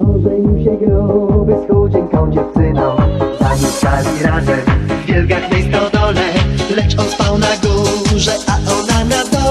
Ożenił się gruby z chudzienką dziewczyną. Zamieszkali razem w wielgachnej stodole Lecz on spał na górze, a ona na dole.